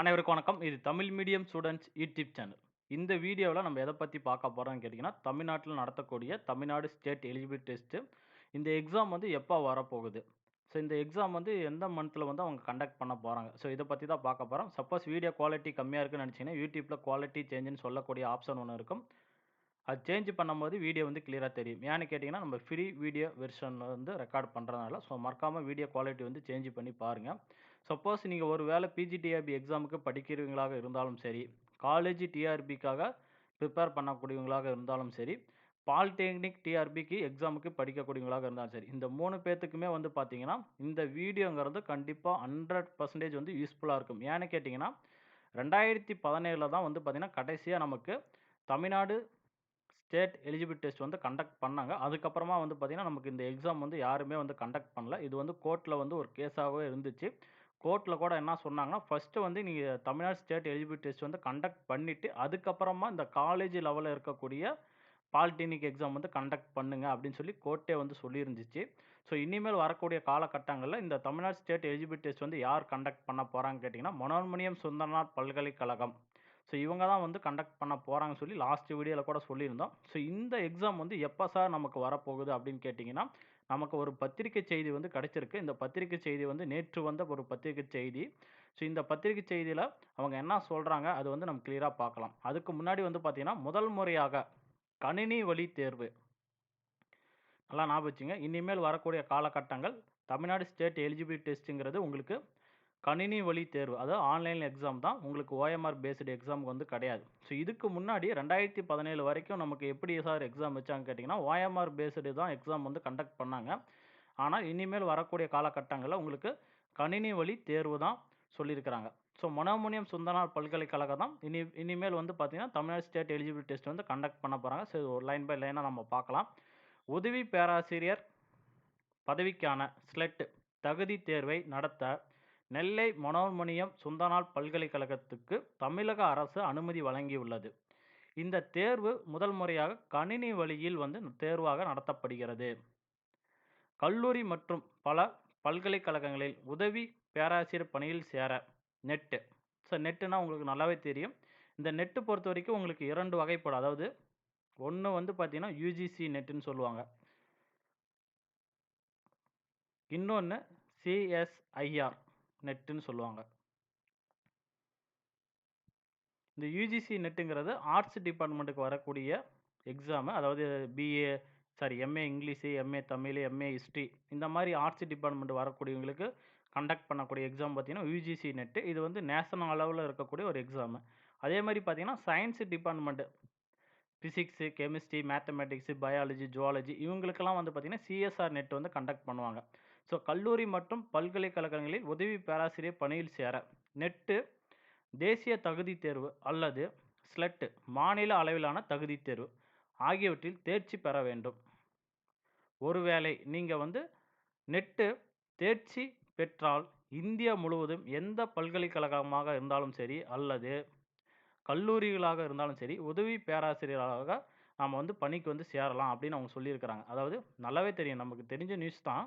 அனைவருக்கும் வணக்கம். இது Tamil medium students YouTube channel. இந்த வீடியோவில் நம்ம எதை பற்றி பார்க்க போகிறோம்னு கேட்டிங்கன்னா தமிழ்நாட்டில் நடத்தக்கூடிய தமிழ்நாடு ஸ்டேட் எலிஜிபிலிட்டி டெஸ்ட்டு. இந்த எக்ஸாம் வந்து எப்போ வரப்போகுது? ஸோ இந்த எக்ஸாம் வந்து எந்த மந்த்தில் வந்து அவங்க கண்டக்ட் பண்ண போகிறாங்க ஸோ இதை பற்றி தான் பார்க்க போகிறோம் சப்போஸ் வீடியோ குவாலிட்டி கம்மியாக இருக்குன்னு நினச்சிங்கன்னா யூடியூப்பில் குவாலிட்டி சேஞ்சுன்னு சொல்லக்கூடிய ஆப்ஷன் ஒன்று இருக்கும். அது சேஞ்ச் பண்ணும்போது வீடியோ வந்து கிளியராக தெரியும். ஏன்னு கேட்டிங்கன்னா நம்ம ஃப்ரீ வீடியோ வெர்ஷனில் வந்து ரெக்கார்ட் பண்ணுறதுனால ஸோ மறக்காமல் வீடியோ குவாலிட்டி வந்து சேஞ்ச் பண்ணி பாருங்கள் சப்போஸ் நீங்கள் ஒரு வேளை பிஜிடிஆர்பி எக்ஸாமுக்கு படிக்கிறவங்களாக இருந்தாலும் சரி காலேஜ் டிஆர்பிக்காக ப்ரிப்பேர் பண்ணக்கூடியவங்களாக இருந்தாலும் சரி பாலிடெக்னிக் டிஆர்பிக்கு எக்ஸாமுக்கு படிக்கக்கூடியவங்களாக இருந்தாலும் சரி இந்த மூணு பேர்த்துக்குமே வந்து பார்த்தீங்கன்னா இந்த வீடியோங்கிறது கண்டிப்பாக ஹண்ட்ரட் பர்சன்டேஜ் வந்து யூஸ்ஃபுல்லாக இருக்கும். ஏன்னு கேட்டிங்கன்னா ரெண்டாயிரத்தி பதினேழில் தான் வந்து பார்த்திங்கன்னா கடைசியாக நமக்கு தமிழ்நாடு ஸ்டேட் எலிஜிபிலிட்டி டெஸ்ட் வந்து கண்டக்ட் பண்ணாங்க. அதுக்கப்புறமா வந்து பார்த்திங்கன்னா நமக்கு இந்த எக்ஸாம் வந்து யாருமே வந்து கண்டக்ட் பண்ணல. இது வந்து கோர்ட்டில் வந்து ஒரு கேஸாகவே இருந்துச்சு. கோர்ட்டில் கூட என்ன சொன்னாங்கன்னா ஃபஸ்ட்டு வந்து நீங்கள் தமிழ்நாடு ஸ்டேட் எலிஜிபிலிட்டி டெஸ்ட் வந்து கண்டக்ட் பண்ணிவிட்டு அதுக்கப்புறமா இந்த காலேஜ் லெவலில் இருக்கக்கூடிய பாலிடெக்னிக் எக்ஸாம் வந்து கண்டக்ட் பண்ணுங்க அப்படின்னு சொல்லி கோர்ட்டே வந்து சொல்லியிருந்துச்சு. ஸோ இனிமேல் வரக்கூடிய காலகட்டங்களில் இந்த தமிழ்நாடு ஸ்டேட் எலிஜிபிலிட்டி டெஸ்ட் வந்து யார் கண்டக்ட் பண்ண போகிறாங்கன்னு கேட்டிங்கன்னா மனோன்மணியம் சுந்தரநாத் பல்கலைக்கழகம். ஸோ இவங்க தான் வந்து கண்டக்ட் பண்ண போகிறாங்கன்னு சொல்லி லாஸ்ட் வீடியோவில் கூட சொல்லியிருந்தோம். ஸோ இந்த எக்ஸாம் வந்து எப்போ சார் நமக்கு வரப்போகுது அப்படின்னு கேட்டிங்கன்னா நமக்கு ஒரு பத்திரிக்கை செய்தி வந்து கிடச்சிருக்கு. இந்த பத்திரிக்கை செய்தி வந்து நேற்று வந்த ஒரு பத்திரிக்கை செய்தி. ஸோ இந்த பத்திரிக்கை செய்தியில் அவங்க என்ன சொல்கிறாங்க அது வந்து நம்ம கிளியராக பார்க்கலாம். அதுக்கு முன்னாடி வந்து பார்த்திங்கன்னா முதல் முறையாக கணினி வழி தேர்வு. நல்லா ஞாபகம் வச்சுங்க. இனிமேல் வரக்கூடிய காலகட்டங்கள் தமிழ்நாடு ஸ்டேட் எலிஜிபிலிட்டி டெஸ்ட்டுங்கிறது உங்களுக்கு கணினி வழி தேர்வு அதாவது ஆன்லைன் எக்ஸாம் தான் உங்களுக்கு ஓஎம்ஆர் பேஸ்டு எக்ஸாம் வந்து கிடையாது. ஸோ இதுக்கு முன்னாடி ரெண்டாயிரத்தி பதினேழு வரைக்கும் நமக்கு எப்படி சார் எக்ஸாம் வச்சாங்க கேட்டிங்கன்னா ஓஎம்ஆர் பேஸ்டு தான் எக்ஸாம் வந்து கண்டக்ட் பண்ணாங்க. ஆனால் இனிமேல் வரக்கூடிய காலகட்டங்களில் உங்களுக்கு கணினி வழி தேர்வு தான் சொல்லியிருக்கிறாங்க. ஸோ மனோமுனியம் சுந்தரனார் பல்கலைக்கழகம் தான் இனி இனிமேல் வந்து பார்த்திங்கன்னா தமிழ்நாடு ஸ்டேட் எலிஜிபிள் டெஸ்ட் வந்து கண்டக்ட் பண்ண போகிறாங்க ஸோ ஒரு லைன் பை லைனாக நம்ம பார்க்கலாம். உதவி பேராசிரியர் பதவிக்கான ஸ்லெட்டு தகுதி தேர்வை நடத்த நெல்லை மனோன்மணியம் சுந்தரனார் பல்கலைக்கழகத்துக்கு தமிழக அரசு அனுமதி வழங்கியுள்ளது. இந்த தேர்வு முதல் முறையாக கணினி வழியில் வந்து தேர்வாக நடத்தப்படுகிறது. கல்லூரி மற்றும் பல பல்கலைக்கழகங்களில் உதவி பேராசிரியர் பணியில் சேர நெட்டு. ஸோ நெட்டுனா உங்களுக்கு நல்லாவே தெரியும். இந்த நெட்டு பொறுத்த வரைக்கும் உங்களுக்கு இரண்டு வகைப்படும். அதாவது ஒன்று வந்து பார்த்தீங்கன்னா யூஜிசி நெட்டுன்னு சொல்லுவாங்க. இன்னொன்று சிஎஸ்ஐஆர் நெட்டுன்னு சொல்லுவாங்க. இந்த யூஜிசி நெட்டுங்கிறது ஆர்ட்ஸ் டிபார்ட்மெண்ட்டுக்கு வரக்கூடிய எக்ஸாமு அதாவது BA sorry MA English MA Tamil MA history இந்த மாதிரி ஆர்ட்ஸ் டிபார்ட்மெண்ட் வரக்கூடியவங்களுக்கு கண்டக்ட் பண்ணக்கூடிய எக்ஸாம் பார்த்தீங்கன்னா யூஜிசி நெட்டு. இது வந்து நேஷனல் அளவில் இருக்கக்கூடிய ஒரு எக்ஸாமு அதே மாதிரி பார்த்திங்கன்னா science department physics chemistry mathematics biology zoology இவங்களுக்கெல்லாம் வந்து பார்த்திங்கன்னா சிஎஸ்ஆர் நெட் வந்து கண்டக்ட் பண்ணுவாங்க. ஸோ கல்லூரி மற்றும் பல்கலைக்கழகங்களில் உதவி பேராசிரியர் பணியில் சேர நெட்டு தேசிய தகுதி தேர்வு அல்லது ஸ்லெட்டு மாநில அளவிலான தகுதி தேர்வு ஆகியவற்றில் தேர்ச்சி பெற வேண்டும். ஒருவேளை நீங்கள் வந்து நெட்டு தேர்ச்சி பெற்றால் இந்தியா முழுவதும் எந்த பல்கலைக்கழகமாக இருந்தாலும் சரி அல்லது கல்லூரிகளாக இருந்தாலும் சரி உதவி பேராசிரியராக நாம் வந்து பணிக்கு வந்து சேரலாம் அப்படின்னு அவங்க சொல்லியிருக்கிறாங்க. அதாவது நல்லாவே தெரியும். நமக்கு தெரிஞ்ச நியூஸ் தான்.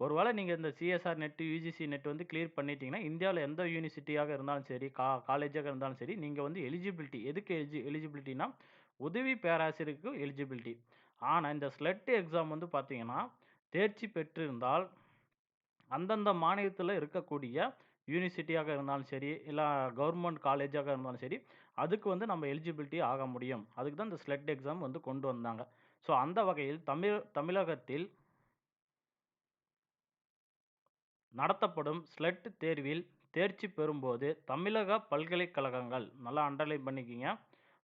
ஒருவேளை நீங்கள் இந்த சிஎஸ்ஆர் நெட்டு யூஜிசி நெட் வந்து கிளியர் பண்ணிட்டீங்கன்னா இந்தியாவில் எந்த யூனிவர்சிட்டியாக இருந்தாலும் சரி கா காலேஜாக இருந்தாலும் சரி நீங்கள் வந்து எலிஜிபிலிட்டி எதுக்கு எலிஜி எலிஜிபிலிட்டினா உதவி பேராசிரியருக்கு எலிஜிபிலிட்டி ஆனால் இந்த ஸ்லெட் எக்ஸாம் வந்து பார்த்தீங்கன்னா தேர்ச்சி பெற்றிருந்தால் அந்தந்த மாநிலத்தில் இருக்கக்கூடிய யூனிவர்சிட்டியாக இருந்தாலும் சரி இல்லை கவர்மெண்ட் காலேஜாக இருந்தாலும் சரி அதுக்கு வந்து நம்ம எலிஜிபிலிட்டி ஆக முடியும். அதுக்கு தான் இந்த ஸ்லெட் எக்ஸாம் வந்து கொண்டு வந்தாங்க. ஸோ அந்த வகையில் தமிழ் தமிழகத்தில் நடத்தப்படும் ஸ்லெட் தேர்வில் தேர்ச்சி பெறும்போது தமிழக பல்கலைக்கழகங்கள் நல்லா அண்டர்லைன் பண்ணிக்கிங்க.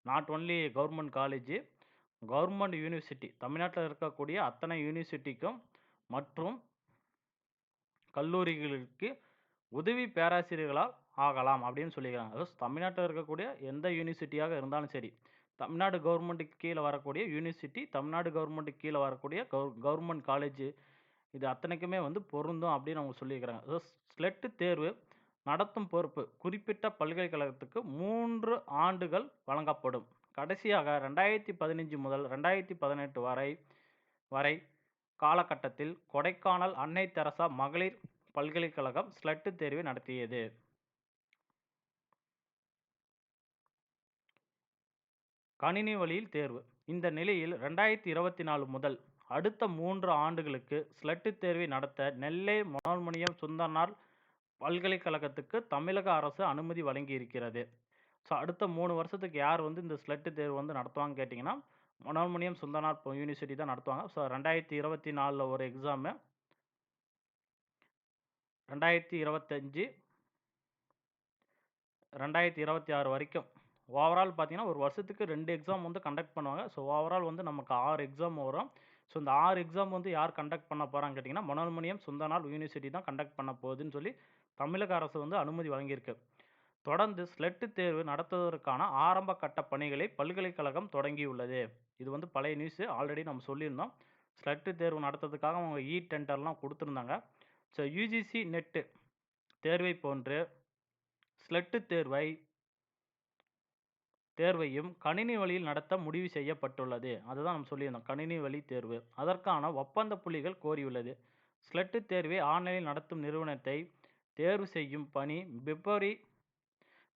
Not only government college government university தமிழ்நாட்டில் இருக்கக்கூடிய அத்தனை யூனிவர்சிட்டிக்கும் மற்றும் கல்லூரிகளுக்கு உதவி பேராசிரியர்களால் ஆகலாம் அப்படின்னு சொல்லிக்கிறாங்க அதாவது தமிழ்நாட்டில் இருக்கக்கூடிய எந்த யூனிவர்சிட்டியாக இருந்தாலும் சரி தமிழ்நாடு கவர்மெண்ட்டுக்கு கீழே வரக்கூடிய யூனிவர்சிட்டி தமிழ்நாடு கவர்மெண்ட்டுக்கு கீழே வரக்கூடிய கவர் கவர்மெண்ட் காலேஜ் இது அத்தனைக்குமே வந்து பொருந்தும் அப்படின்னு அவங்க சொல்லியிருக்கிறாங்க. ஸோ ஸ்லெட்டு தேர்வு நடத்தும் பொறுப்பு குறிப்பிட்ட பல்கலைக்கழகத்துக்கு மூன்று ஆண்டுகள் வழங்கப்படும். கடைசியாக ரெண்டாயிரத்தி பதினஞ்சு முதல் ரெண்டாயிரத்தி பதினெட்டு வரை வரை காலகட்டத்தில் கொடைக்கானல் அன்னை தெரசா மகளிர் பல்கலைக்கழகம் ஸ்லெட்டு தேர்வை நடத்தியது. கணினி வழியில் தேர்வு. இந்த நிலையில் ரெண்டாயிரத்தி இருபத்தி நாலு முதல் அடுத்த மூன்று ஆண்டுகளுக்கு ஸ்லெட் தேர்வை நடத்த நெல்லை மனோன்மணியம் சுந்தரனார் பல்கலைக்கழகத்துக்கு தமிழக அரசு அனுமதி வழங்கியிருக்கிறது. ஸோ அடுத்த மூணு வருஷத்துக்கு யார் வந்து இந்த ஸ்லெட் தேர்வு வந்து நடத்துவாங்கன்னு கேட்டிங்கன்னா மனோன்மணியம் சுந்தரனார் யூனிவர்சிட்டி தான் நடத்துவாங்க. ஸோ 2024ல ஒரு எக்ஸாமு 2025 2026 வரைக்கும் ஓவரால் பார்த்தீங்கன்னா, ஒரு வருஷத்துக்கு ரெண்டு எக்ஸாம் வந்து கண்டக்ட் பண்ணுவாங்க. ஸோ ஓவரால் வந்து நமக்கு ஆறு எக்ஸாம் வரும். ஸோ இந்த ஆறு எக்ஸாம் வந்து யார் கண்டக்ட் பண்ண போகிறாங்க கேட்டிங்கன்னா மனோன்மணியம் சுந்தநாள் யூனிவர்சிட்டி தான் கண்டக்ட் பண்ண போகுதுன்னு சொல்லி தமிழக அரசு வந்து அனுமதி வழங்கியிருக்கு. தொடர்ந்து ஸ்லெட்டு தேர்வு நடத்துவதற்கான ஆரம்ப கட்ட பணிகளை பல்கலைக்கழகம் தொடங்கியுள்ளது. இது வந்து பழைய நியூஸு. ஆல்ரெடி நம்ம சொல்லியிருந்தோம். ஸ்லெட்டு தேர்வு நடத்துறதுக்காக அவங்க இ டெண்டர்லாம் கொடுத்துருந்தாங்க ஸோ யூஜிசி நெட்டு தேர்வை போன்று ஸ்லெட்டு தேர்வை தேர்வையும் கணினி வழியில் நடத்த முடிவு செய்யப்பட்டுள்ளது. அதுதான் நம்ம சொல்லியிருந்தோம். கணினி வழி தேர்வு. அதற்கான ஒப்பந்த புள்ளிகள் கோரியுள்ளது. ஸ்லெட்டு தேர்வை ஆன்லைனில் நடத்தும் நிறுவனத்தை தேர்வு செய்யும் பணி பிப்ரவரி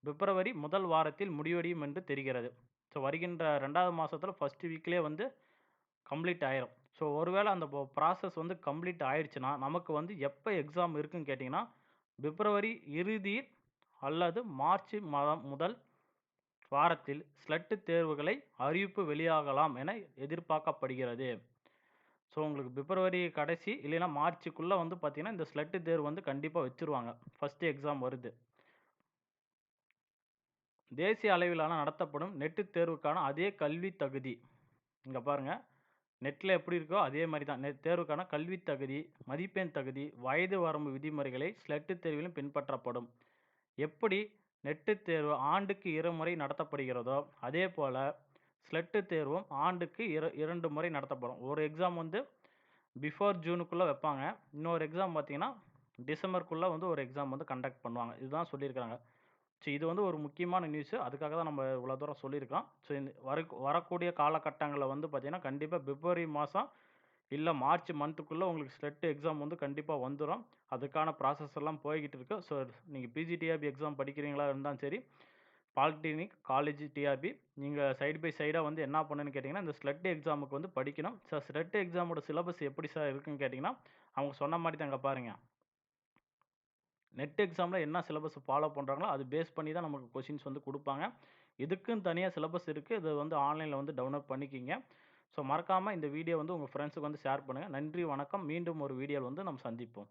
பிப்ரவரி முதல் வாரத்தில் முடிவடையும் என்று தெரிகிறது. ஸோ வருகின்ற ரெண்டாவது மாதத்தில் ஃபஸ்ட்டு வீக்லேயே வந்து கம்ப்ளீட் ஆயிரும். ஸோ ஒருவேளை அந்த ப்ராசஸ் வந்து கம்ப்ளீட் ஆயிடுச்சுன்னா நமக்கு வந்து எப்போ எக்ஸாம் இருக்குன்னு கேட்டிங்கன்னா பிப்ரவரி இறுதி அல்லது மார்ச் மாதம் முதல் வாரத்தில் ஸ்லட்டு தேர்வுகளை அறிவிப்பு வெளியாகலாம் என எதிர்பார்க்கப்படுகிறது. ஸோ உங்களுக்கு பிப்ரவரி கடைசி இல்லைன்னா மார்ச்சுக்குள்ளே வந்து பார்த்தீங்கன்னா, இந்த ஸ்லட்டு தேர்வு வந்து கண்டிப்பாக வச்சுருவாங்க. ஃபஸ்ட்டு எக்ஸாம் வருது. தேசிய அளவிலான நடத்தப்படும் நெட்டு தேர்வுக்கான அதே கல்வி தகுதி. இங்கே பாருங்கள் நெட்டில் எப்படி இருக்கோ அதே மாதிரி தான். நெட் தேர்வுக்கான கல்வி தகுதி, மதிப்பெண் தகுதி, வயது வரம்பு விதிமுறைகளை ஸ்லட்டு தேர்விலும் பின்பற்றப்படும். எப்படி நெட்டு தேர்வு ஆண்டுக்கு இருமுறை நடத்தப்படுகிறதோ, அதே போல் ஸ்லெட்டு தேர்வும் ஆண்டுக்கு இர இரண்டு முறை நடத்தப்படும். ஒரு எக்ஸாம் வந்து பிஃபோர் ஜூனுக்குள்ளே வைப்பாங்க. இன்னொரு எக்ஸாம் பார்த்தீங்கன்னா, டிசம்பருக்குள்ளே வந்து ஒரு எக்ஸாம் வந்து கண்டக்ட் பண்ணுவாங்க. இதுதான் சொல்லியிருக்காங்க. ஸோ இது வந்து ஒரு முக்கியமான நியூஸு. அதுக்காக தான் நம்ம இவ்வளோ தூரம் சொல்லியிருக்கோம். ஸோ இந்த வரக் வரக்கூடிய காலகட்டங்களில் வந்து பார்த்தீங்கன்னா, கண்டிப்பாக பிப்ரவரி மாதம் இல்லை மார்ச் மந்த்துக்குள்ளே உங்களுக்கு ஸ்லெட் எக்ஸாம் வந்து கண்டிப்பாக வந்துடும் அதுக்கான ப்ராசஸ் எல்லாம் போய்கிட்டு இருக்கு. ஸோ நீங்கள் பிஜி, டிஆர்பி எக்ஸாம் படிக்கிறீங்களா இருந்தாலும் சரி, பாலிடெக்னிக், காலேஜ் டிஆர்பி நீங்கள் சைடு பை சைடாக வந்து என்ன பண்ணணும்னு கேட்டிங்கன்னா இந்த ஸ்லெட் எக்ஸாமுக்கு வந்து படிக்கணும். சார் ஸ்லெட் எக்ஸாமோட சிலபஸ் எப்படி சார் இருக்குன்னு கேட்டிங்கன்னா அவங்க சொன்ன மாதிரி தான் இங்க நெட் எக்ஸாமில் என்ன சிலபஸ் ஃபாலோ பண்ணுறாங்களோ அது பேஸ் பண்ணி தான் நமக்கு கொஷின்ஸ் வந்து கொடுப்பாங்க. இதுக்குன்னு தனியாக சிலபஸ் இருக்குது இதை வந்து ஆன்லைனில் வந்து டவுன்லோட் பண்ணிக்கிங்க. ஸோ மறக்காமல் இந்த வீடியோ வந்து உங்கள் ஃப்ரெண்ட்ஸுக்கு வந்து ஷேர் பண்ணுங்கள் நன்றி, வணக்கம். மீண்டும் ஒரு வீடியோவில் வந்து நம்ம சந்திப்போம்.